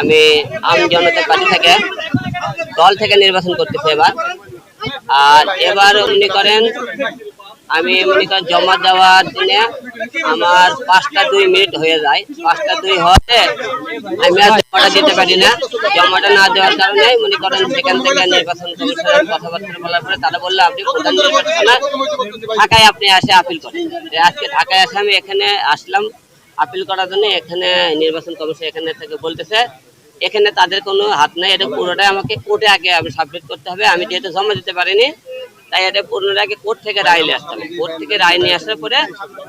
আমি আম জনতা পার্টি থেকে দল থেকে নির্বাচন করতেছি এবার। আর এবার মনে করেন, আমি মনে করেন জমা দেওয়ার দিনে আমার পাঁচটা দুই মিনিট হয়ে যায়। পাঁচটা দুই হতে আমি আর জমাটা দিতে পারি না। জমাটা না দেওয়ার কারণে মনে করেন সেখান থেকে নির্বাচন কমিশনের কথাবার্তা বলার পরে তারা বলল, আপনি প্রধান ঢাকায় আপনি আসে আপিল করেন। আজকে ঢাকায় আসে আমি এখানে আসলাম। আপিল করার জন্য এখানে নির্বাচন কমিশন এখানে থেকে বলতেছে এখানে তাদের কোনো হাত নাই, এটা পুরোটাই আমাকে কোর্টে আগে আমি সাবমিট করতে হবে। আমি যেহেতু জমা দিতে পারিনি, তাই এটা পুরোটা আগে কোর্ট থেকে রায় নিয়ে আসতে হবে। কোর্ট থেকে রায় নিয়ে আসার পরে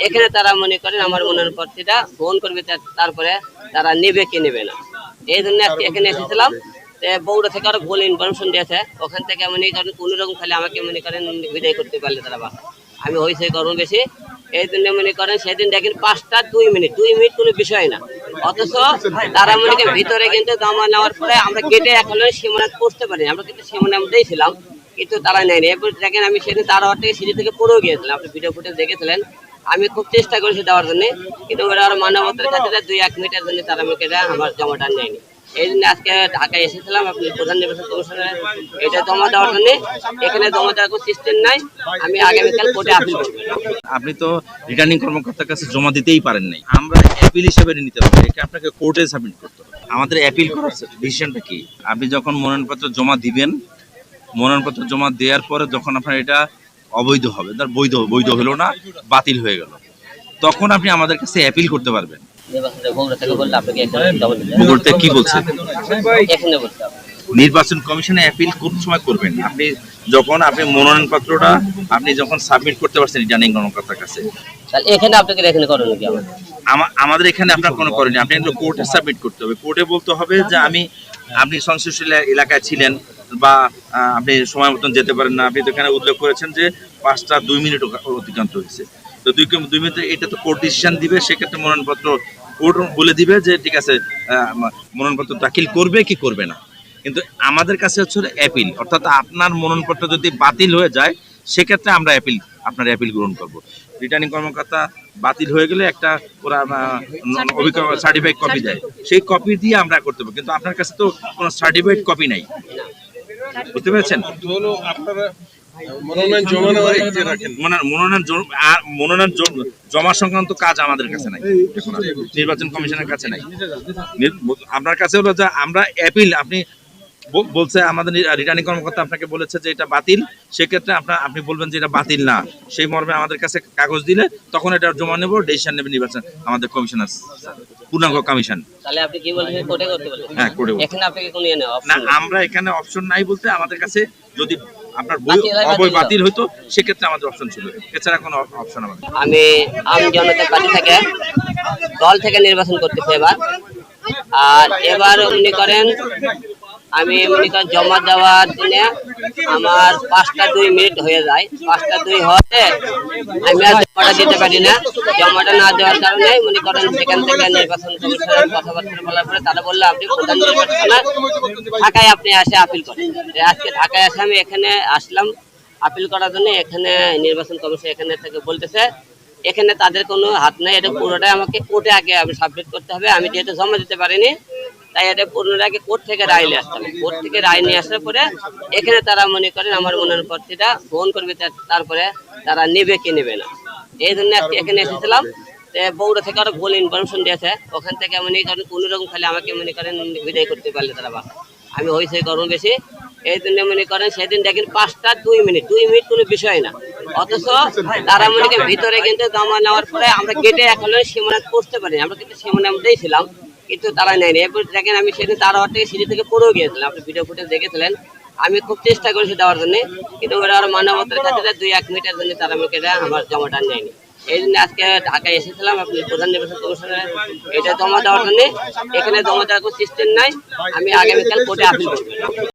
এখানে তারা মনে করেন আমার মনের পত্রিটা ফোন করবে তারপরে তারা নেবে কি নেবে না। এই জন্য এখানে এসেছিলাম। বৌড়া থেকে আরও ভুল ইনফরমেশন দিয়েছে। ওখান থেকে মনে করেন কোনো রকম খালি আমাকে মনে করেন বিদায় করতে পারলে তারা আমি হয়েছে গরম বেশি। এই জন্য মনে করেন সেদিন দেখেন পাঁচটা দুই মিনিট দুই মিনিট কোনো বিষয় না। অথচ তারা মনে ভিতরে কিন্তু জমা নেওয়ার পরে আমরা গেটে এখন সীমানা করতে আমরা কিন্তু সীমানা দিয়েছিলাম কিন্তু তারা নেয়নি। এরপর দেখেন আমি সেদিন তার থেকে সিঁড়ি থেকে পড়েও গিয়েছিলাম। আপনি ভিডিও ফুটেজ দেখেছিলেন। আমি খুব চেষ্টা করেছি দেওয়ার জন্য, কিন্তু ওরা আর মানবতার খাতিরে দুই এক মিনিটের জন্য তারা আমাকে আমার জমাটা নেয়নি। এই জন্য আজকে ঢাকায় এসেছিলাম আপনি প্রধান নির্বাচন কমিশনের। এটা জমা দেওয়ার জন্য, এখানে জমা দেওয়ার কোনো সিস্টেম নাই। আমি আগামীকাল কোর্টে আপিল করব আপনি তো রিটার্নিং কর্মকর্তার কাছে জমা দিতেই পারেন নাই। আমরা অ্যাপিল হিসেবে নিতে পারি, একে আপনাকে কোর্টে সাবমিট করতে হবে। আমাদের অ্যাপিল করার ডিসিশনটা কি? আপনি যখন মনোনয়নপত্র জমা দিবেন, মনোনয়নপত্র জমা দেওয়ার পরে যখন আপনার এটা অবৈধ হবে, তার বৈধ বৈধ হলো না, বাতিল হয়ে গেল। তখন আপনি আমাদের কাছে অ্যাপিল করতে পারবেন। নির্বাচনের বগুড়া থেকে বললে আপনাকে এখানে জমা দিতে হবে। বলতে কি বলছে? এখানে বলতে নির্বাচন কমিশনে অ্যাপিল কোন সময় করবেন? আপনি যখন আপনি মনোনয়নপত্রটা আপনি যখন সাবমিট করতে পারছেন রিটার্নিং কর্মকর্তার কাছে। তাহলে এখানে আপনাকে এখানে করণীয় কি আমাদের? এখানে আপনার কোনো করেনি আপনি কিন্তু কোর্টে সাবমিট করতে হবে। কোর্টে বলতে হবে যে আমি আপনি সংশ্লিষ্ট এলাকায় ছিলেন বা আপনি সময় মতন যেতে পারেন না। আপনি তো এখানে উল্লেখ করেছেন যে পাঁচটা দুই মিনিট অতিক্রান্ত হয়েছে। তো দুই দুই মিনিট এটা তো কোর্ট ডিসিশন দিবে, সেক্ষেত্রে মনোনয়নপত্র কোর্ট বলে দিবে যে, ঠিক আছে মনোনয়নপত্র দাখিল করবে কি করবে না? কিন্তু আমাদের কাছে হচ্ছে অ্যাপিল অর্থাৎ আপনার মনোনয়নপত্র যদি বাতিল হয়ে যায়, সেক্ষেত্রে আমরা অ্যাপিল আপনার অ্যাপিল গ্রহণ করব। রিটার্নিং কর্মকর্তা বাতিল হয়ে গেলে একটা ওরা অভিজ্ঞতা সার্টিফাইড কপি দেয়। সেই কপি দিয়ে আমরা করতে পারব। কিন্তু আপনার কাছে তো কোনো সার্টিফাইড কপি নাই। বুঝতে পেরেছেন? আপনারা মনোনয়ন জমা নেওয়ার কাজে রাখেন? মনোনয়ন- মনোনয়ন জ- আর মনোনয়ন জ- জমা সংক্রান্ত কাজ আমাদের কাছে নাই। নির্বাচন কমিশনের কাছে নাই। আপনার কাছে হলো যে আমরা অ্যাপিল আপনি বলছে আমাদের রিটার্নিং কর্মকর্তা আপনাকে বলেছে যে এটা বাতিল সেক্ষেত্রে আপনার আপনি বলবেন যে এটা বাতিল না। সেই মর্মে আমাদের কাছে কাগজ দিলে তখন এটা জমা নেব ডিসিশন নেবে নির্বাচন আমাদের কমিশনার পূর্ণাঙ্গ কমিশন। তাহলে আপনি কি বলছেন কোর্টে করতে বলছেন হ্যাঁ করে এখানে আপনাকে কোনো ইয়ে না আমরা এখানে অপশন নাই বলতে আমাদের কাছে যদি আপনার বই বাতিল হতো সেক্ষেত্রে আমাদের অপশন ছিল। এছাড়া কোনো অপশন আমাদের আমি আম জনতা পার্টি থেকে দল থেকে নির্বাচন করতেছি এবার। আর এবার মনে করেন আমি মনে জমা দেওয়ার দিনে আমার পাঁচটা দুই মিনিট হয়ে যায়। পাঁচটা দুই হতে আমি আর জমাটা দিতে পারি না। জমাটা না দেওয়ার কারণে মনে করেন সেখান থেকে নির্বাচন কমিশনের কথাবার্তা বলার পরে তারা বলল, আপনি প্রধান নির্বাচনে ঢাকায় আপনি আসে আপিল করেন। আজকে ঢাকায় আসে আমি এখানে আসলাম আপিল করার জন্য, এখানে নির্বাচন কমিশন এখানে থেকে বলতেছে, এখানে তাদের কোনো হাত নেই, এটা পুরোটাই আমাকে কোর্টে আগে আমি সাবমিট করতে হবে। আমি যেহেতু জমা দিতে পারিনি কোর্ট থেকে রায় নিয়ে আসতে হবে। কোর্ট থেকে রায় নিয়ে আসার পরে এখানে তারা মনে করেন আমার মনের পত্রিটা ফোন করবে তারপরে তারা নেবে নেবে না। এই জন্য এখানে এসেছিলাম। বৌড়া থেকে আরও ভুল ইনফরমেশন দিয়েছে। ওখান থেকে মনে করেন কোনো রকম খালি আমাকে মনে করেন বিদায় করতে পারলে তারা বাসা আমি হয়েছে গরম বেশি। এই জন্য মনে করেন সেদিন দেখেন পাঁচটা দুই মিনিট। দুই মিনিট কোনো বিষয় না। অথচ তারা মনে ভিতরে কিন্তু জমা নেওয়ার পরে আমরা গেটে এখন সীমানা করতে পারি আমরা কিন্তু সীমানা দিয়েছিলাম কিন্তু তারা নেয়নি। এরপর দেখেন আমি সেদিন তার হওয়ার থেকে সিঁড়ি থেকে পড়েও গিয়েছিলাম। আপনি ভিডিও ফুটেজ দেখেছিলেন। আমি খুব চেষ্টা করেছি দেওয়ার জন্য, কিন্তু ওরা আর মানবতার সাথে দুই, এক মিনিটের জন্য তারা আমাকে এটা, আমার জমাটা নেয়নি। এই জন্য আজকে ঢাকায় এসেছিলাম, আপনি প্রধান নির্বাচন কমিশনের, এটা জমা দেওয়ার জন্য। এখানে জমা দেওয়ার কোনো সিস্টেম নাই। আমি আগামীকাল কোর্টে আপিল করব